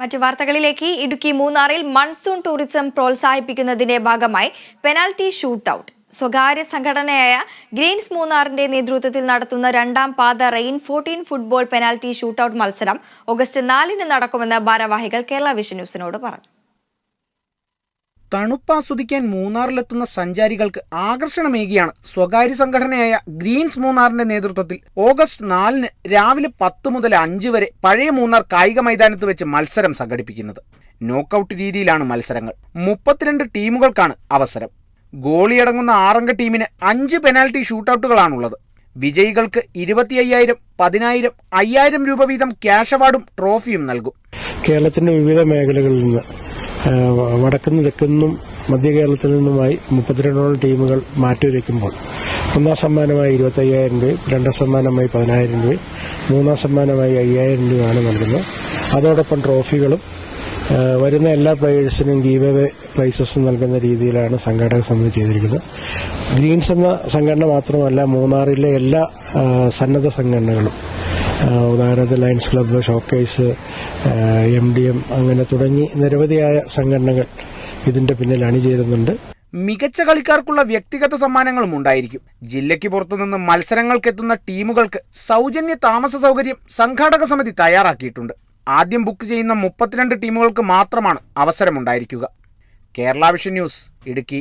മറ്റു വാർത്തകളിലേക്ക്. ഇടുക്കി മൂന്നാറിൽ മൺസൂൺ ടൂറിസം പ്രോത്സാഹിപ്പിക്കുന്നതിന്റെ ഭാഗമായി പെനാൽറ്റി ഷൂട്ടൌട്ട് സ്വകാര്യ സംഘടനയായ ഗ്രീൻസ് മൂന്നാറിന്റെ നേതൃത്വത്തിൽ നടത്തുന്ന രണ്ടാം പാത rain fourteen football penalty shootout മത്സരം ഓഗസ്റ്റ് നാലിന് നടക്കുമെന്ന് ഭാരവാഹികൾ കേരള വിഷൻ ന്യൂസിനോട് പറഞ്ഞു. തണുപ്പാസ്വദിക്കാൻ മൂന്നാറിലെത്തുന്ന സഞ്ചാരികൾക്ക് ആകർഷണമേകിയാണ് സ്വകാര്യ സംഘടനയായ ഗ്രീൻസ് മൂന്നാറിന്റെ നേതൃത്വത്തിൽ ഓഗസ്റ്റ് നാലിന് രാവിലെ പത്ത് മുതൽ അഞ്ച് വരെ പഴയ മൂന്നാർ കായിക മൈതാനത്ത് വെച്ച് മത്സരം സംഘടിപ്പിക്കുന്നത്. നോക്കൌട്ട് രീതിയിലാണ് മത്സരങ്ങൾ. മുപ്പത്തിരണ്ട് ടീമുകൾക്കാണ് അവസരം. ഗോളിയടങ്ങുന്ന ആറംഗ ടീമിന് അഞ്ച് പെനാൽറ്റി ഷൂട്ടൌട്ടുകളാണുള്ളത്. വിജയികൾക്ക് ഇരുപത്തി അയ്യായിരം പതിനായിരം അയ്യായിരം രൂപ വീതം ക്യാഷ് അവാർഡും ട്രോഫിയും നൽകും. കേരളത്തിന്റെ വിവിധ മേഖലകളിൽ നിന്ന് ആ, തെക്കുനിന്നും തെക്കുന്നും മധ്യ കേരളത്തിൽ നിന്നുമായി മുപ്പത്തിരണ്ടോളം ടീമുകൾ മാറ്റിവെക്കുമ്പോൾ ഒന്നാം സമ്മാനമായി ഇരുപത്തി അയ്യായിരം രൂപയും രണ്ടാം സമ്മാനമായി പതിനായിരം രൂപയും മൂന്നാം സമ്മാനമായി അയ്യായിരം രൂപയാണ് നൽകുന്നത്. അതോടൊപ്പം ട്രോഫികളും വരുന്ന എല്ലാ പ്ലേയേഴ്സിനും ഗീവ് പ്രൈസസും നൽകുന്ന രീതിയിലാണ് സംഘാടക സമിതി ചെയ്തിരിക്കുന്നത്. ഗ്രീൻസ് എന്ന സംഘടന മാത്രമല്ല മൂന്നാറിലെ എല്ലാ സന്നദ്ധ സംഘടനകളും ഉദാഹരണത്തിന് Lions club showcase M D M അങ്ങനെ തുടങ്ങി നിരവധിയായ സംഘടനകൾ ഇതിന്റെ പിന്നിൽ അണിചേരുന്നുണ്ട്. മികച്ച കളിക്കാർക്കുള്ള വ്യക്തിഗത സമ്മാനങ്ങളും ഉണ്ടായിരിക്കും. ജില്ലയ്ക്ക് പുറത്തുനിന്ന് മത്സരങ്ങൾക്കെത്തുന്ന ടീമുകൾക്ക് സൗജന്യ താമസ സൗകര്യം സംഘാടക സമിതി തയ്യാറാക്കിയിട്ടുണ്ട്. ആദ്യം ബുക്ക് ചെയ്യുന്ന മുപ്പത്തിരണ്ട് ടീമുകൾക്ക് മാത്രമാണ് അവസരമുണ്ടായിരിക്കുക. Kerala vision news Idukki.